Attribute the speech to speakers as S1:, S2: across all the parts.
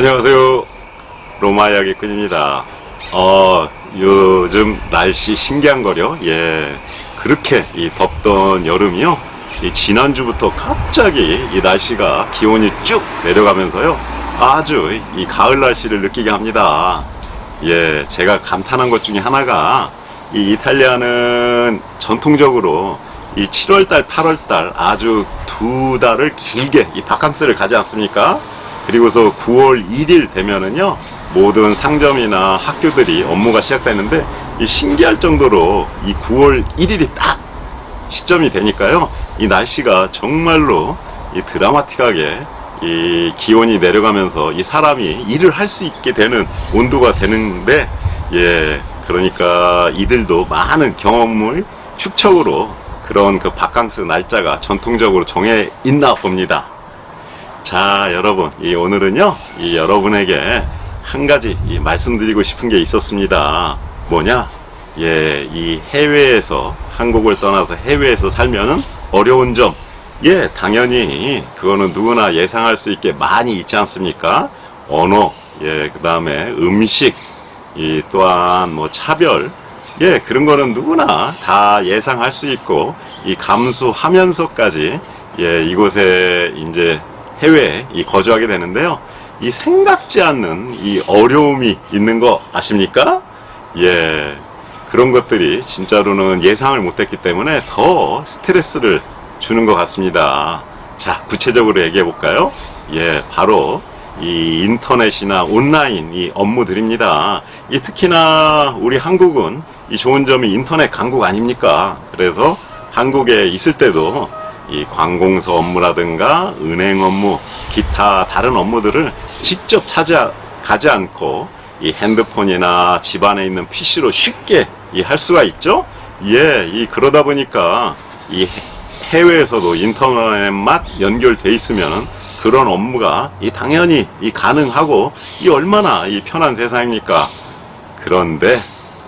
S1: 안녕하세요. 로마 이야기꾼입니다. 어, 요즘 날씨 신기한 거요. 예. 그렇게 이 덥던 여름이요. 이 지난주부터 갑자기 이 날씨가 기온이 쭉 내려가면서요. 아주 이 가을 날씨를 느끼게 합니다. 예, 제가 감탄한 것 중에 하나가 이 이탈리아는 전통적으로 이 7월달, 8월달 아주 두 달을 길게 이 바캉스를 가지 않습니까? 그리고서 9월 1일 되면은요 모든 상점이나 학교들이 업무가 시작되는데 이 신기할 정도로 이 9월 1일이 딱 시점이 되니까요 이 날씨가 정말로 이 드라마틱하게 이 기온이 내려가면서 이 사람이 일을 할 수 있게 되는 온도가 되는데 예 그러니까 이들도 많은 경험을 축적으로 그런 그 바캉스 날짜가 전통적으로 정해 있나 봅니다. 자, 여러분, 이 오늘은요, 이 여러분에게 한 가지 이 말씀드리고 싶은 게 있었습니다. 뭐냐? 예, 이 해외에서, 한국을 떠나서 해외에서 살면은 어려운 점, 예, 당연히 그거는 누구나 예상할 수 있게 많이 있지 않습니까? 언어, 예, 그 다음에 음식, 이 또한 뭐 차별, 예, 그런 거는 누구나 다 예상할 수 있고, 이 감수하면서까지, 예, 이곳에 이제 해외에 이 거주하게 되는데요. 이 생각지 않는 이 어려움이 있는 거 아십니까? 예. 그런 것들이 진짜로는 예상을 못했기 때문에 더 스트레스를 주는 것 같습니다. 자, 구체적으로 얘기해 볼까요? 예, 바로 이 인터넷이나 온라인 이 업무들입니다. 이 특히나 우리 한국은 이 좋은 점이 인터넷 강국 아닙니까? 그래서 한국에 있을 때도 이 관공서 업무라든가 은행 업무, 기타 다른 업무들을 직접 찾아가지 않고 이 핸드폰이나 집안에 있는 PC로 쉽게 이 할 수가 있죠. 예, 이 그러다 보니까 이 해- 해외에서도 인터넷만 연결돼 있으면 그런 업무가 이 당연히 이 가능하고 이 얼마나 이 편한 세상입니까? 그런데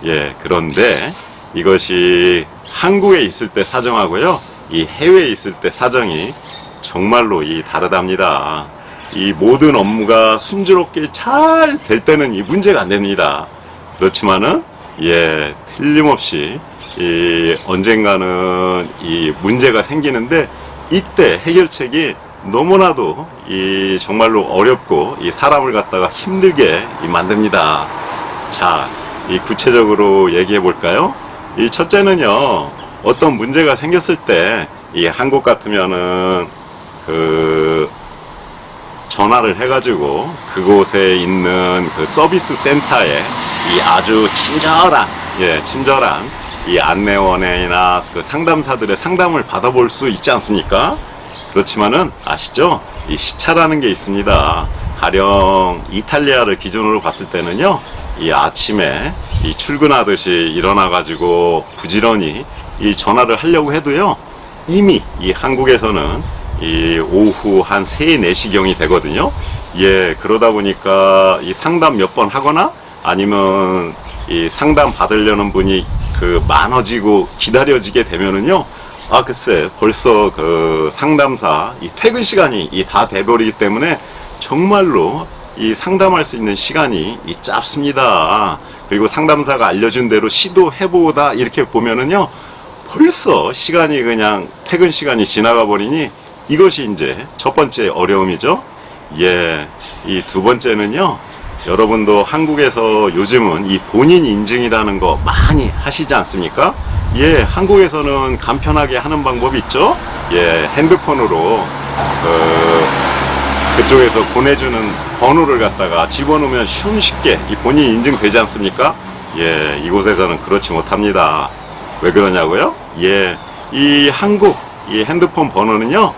S1: 예, 그런데 이것이 한국에 있을 때 사정하고요. 이 해외에 있을 때 사정이 정말로 이 다르답니다. 이 모든 업무가 순조롭게 잘 될 때는 이 문제가 안 됩니다. 그렇지만은 예 틀림없이 이 언젠가는 이 문제가 생기는데 이때 해결책이 너무나도 이 정말로 어렵고 이 사람을 갖다가 힘들게 이 만듭니다. 자, 이 구체적으로 얘기해 볼까요? 이 첫째는요, 어떤 문제가 생겼을 때, 이 한국 같으면은, 그, 전화를 해가지고, 그곳에 있는 그 서비스 센터에, 이 아주 친절한, 예, 친절한, 이 안내원이나 그 상담사들의 상담을 받아볼 수 있지 않습니까? 그렇지만은, 아시죠? 이 시차라는 게 있습니다. 가령 이탈리아를 기준으로 봤을 때는요, 이 아침에 이 출근하듯이 일어나가지고 부지런히 이 전화를 하려고 해도요, 이미 이 한국에서는 이 오후 한 3, 4시경이 되거든요. 예, 그러다 보니까 이 상담 몇 번 하거나 아니면 이 상담 받으려는 분이 그 많아지고 기다려지게 되면은요, 아, 글쎄, 벌써 그 상담사 이 퇴근 시간이 이 다 돼버리기 때문에 정말로 이 상담할 수 있는 시간이 이 짧습니다. 그리고 상담사가 알려준 대로 시도해보다 이렇게 보면은요, 벌써 시간이 그냥 퇴근 시간이 지나가 버리니 이것이 이제 첫 번째 어려움이죠. 예. 이 두 번째는요. 여러분도 한국에서 요즘은 이 본인 인증이라는 거 많이 하시지 않습니까? 예, 한국에서는 간편하게 하는 방법이 있죠. 예, 핸드폰으로 그 그쪽에서 보내주는 번호를 갖다가 집어넣으면 쉽게 이 본인 인증되지 않습니까? 예, 이곳에서는 그렇지 못합니다. 왜 그러냐고요? 예, 이 한국 이 핸드폰 번호는요,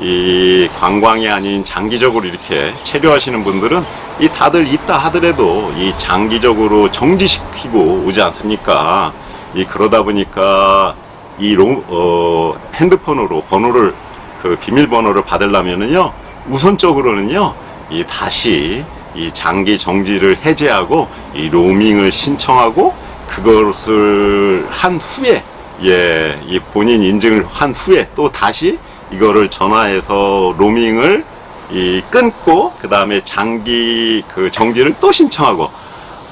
S1: 이 관광이 아닌 장기적으로 이렇게 체류하시는 분들은 이 다들 있다 하더라도 이 장기적으로 정지시키고 오지 않습니까? 이 그러다 보니까 이 로, 어, 핸드폰으로 번호를 그 비밀번호를 받으려면은요 우선적으로는요 이 다시 이 장기 정지를 해제하고 이 로밍을 신청하고 그것을 한 후에 예, 이 본인 인증을 한 후에 또 다시 이거를 전화해서 로밍을 이 끊고 그 다음에 장기 그 정지를 또 신청하고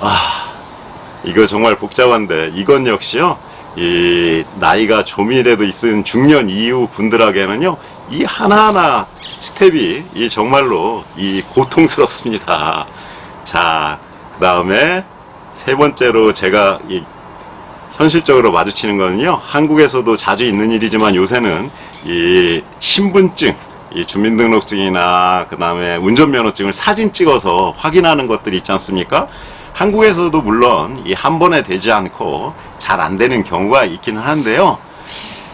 S1: 아 이거 정말 복잡한데 이건 역시요 이 나이가 좀이라도 있은 중년 이후 분들에게는요 이 하나하나 스텝이 이 정말로 이 고통스럽습니다. 자, 그 다음에 세 번째로 제가 이 현실적으로 마주치는 거는요, 한국에서도 자주 있는 일이지만 요새는 이 신분증, 이 주민등록증이나 그 다음에 운전면허증을 사진 찍어서 확인하는 것들이 있지 않습니까? 한국에서도 물론 이 한 번에 되지 않고 잘 안 되는 경우가 있기는 한데요.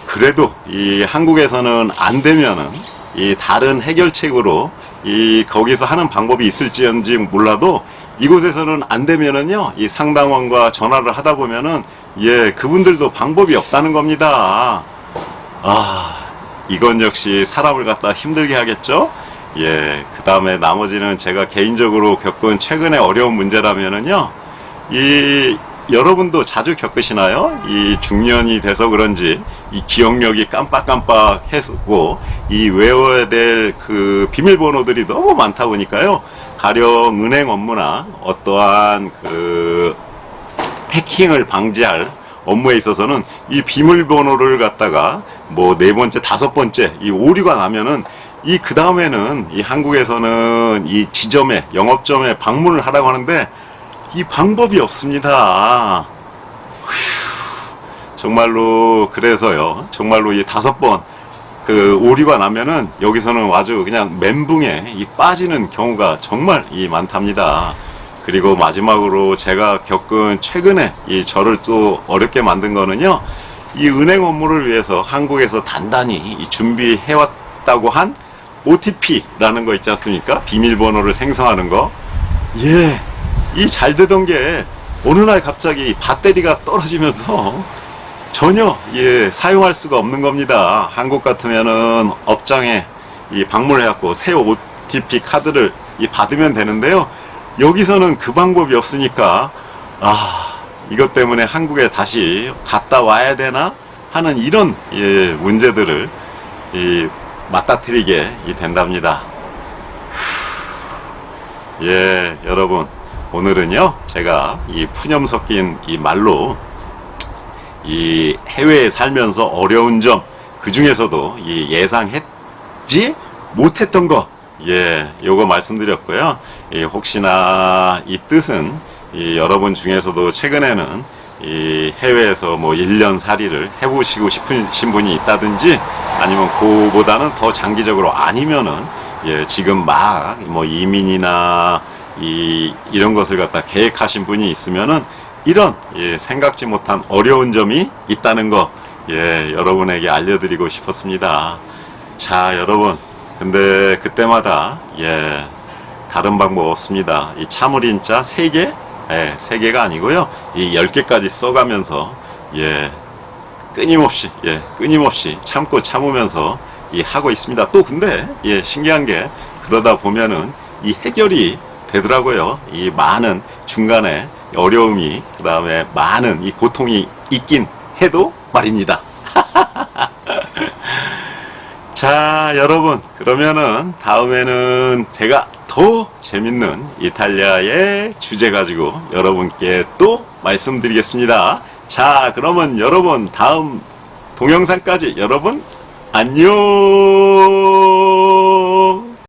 S1: 그래도 이 한국에서는 안 되면은 이 다른 해결책으로 이 거기서 하는 방법이 있을지언지 몰라도 이곳에서는 안 되면은요 이 상담원과 전화를 하다 보면은 예 그분들도 방법이 없다는 겁니다. 아 이건 역시 사람을 갖다 힘들게 하겠죠. 예, 그 다음에 나머지는 제가 개인적으로 겪은 최근에 어려운 문제라면은요, 이, 여러분도 자주 겪으시나요? 이 중년이 돼서 그런지, 이 기억력이 깜빡깜빡해서고, 이 외워야 될 그 비밀번호들이 너무 많다 보니까요, 가령 은행 업무나 어떠한 그, 해킹을 방지할 업무에 있어서는 이 비밀번호를 갖다가 뭐 네 번째, 다섯 번째 이 오류가 나면은 이 그 다음에는 이 한국에서는 이 지점에 영업점에 방문을 하라고 하는데 이 방법이 없습니다. 휴, 정말로 그래서요. 정말로 이 다섯 번 그 오류가 나면은 여기서는 아주 그냥 멘붕에 이 빠지는 경우가 정말 이 많답니다. 그리고 마지막으로 제가 겪은 최근에 이 저를 또 어렵게 만든 거는요. 이 은행 업무를 위해서 한국에서 단단히 이 준비해왔다고 한 OTP라는 거 있지 않습니까? 비밀번호를 생성하는 거. 예, 이 잘 되던 게 어느 날 갑자기 배터리가 떨어지면서 전혀 예 사용할 수가 없는 겁니다. 한국 같으면은 업장에 이 방문을 해갖고 새 OTP 카드를 이 받으면 되는데요. 여기서는 그 방법이 없으니까 아 이것 때문에 한국에 다시 갔다 와야 되나 하는 이런 예 문제들을 이 맞닥뜨리게 이 된답니다. 예, 여러분. 오늘은요, 제가 이 푸념 섞인 이 말로 이 해외에 살면서 어려운 점, 그 중에서도 이 예상했지 못했던 거, 예, 요거 말씀드렸고요. 이 혹시나 이 뜻은 이 여러분 중에서도 최근에는 이 해외에서 뭐 1년 살이를 해보시고 싶으신 분이 있다든지 아니면 그보다는 더 장기적으로 아니면은 예, 지금 막 뭐 이민이나 이 이런 것을 갖다 계획하신 분이 있으면은 이런 예, 생각지 못한 어려운 점이 있다는 거 예, 여러분에게 알려드리고 싶었습니다. 자, 여러분. 근데 그때마다 예, 다른 방법 없습니다. 이 참을인자 세개 예, 세개가 아니고요. 이 10개까지 써가면서 예, 끊임없이 예, 끊임없이 참고 참으면서 이 하고 있습니다. 또 근데 예, 신기한 게 그러다 보면은 이 해결이 되더라고요. 이 많은 중간에 어려움이 그 다음에 많은 이 고통이 있긴 해도 말입니다. 자, 여러분, 그러면은 다음에는 제가 더 재밌는 이탈리아의 주제 가지고 여러분께 또 말씀드리겠습니다. 자, 그러면 여러분 다음 동영상까지 여러분 안녕!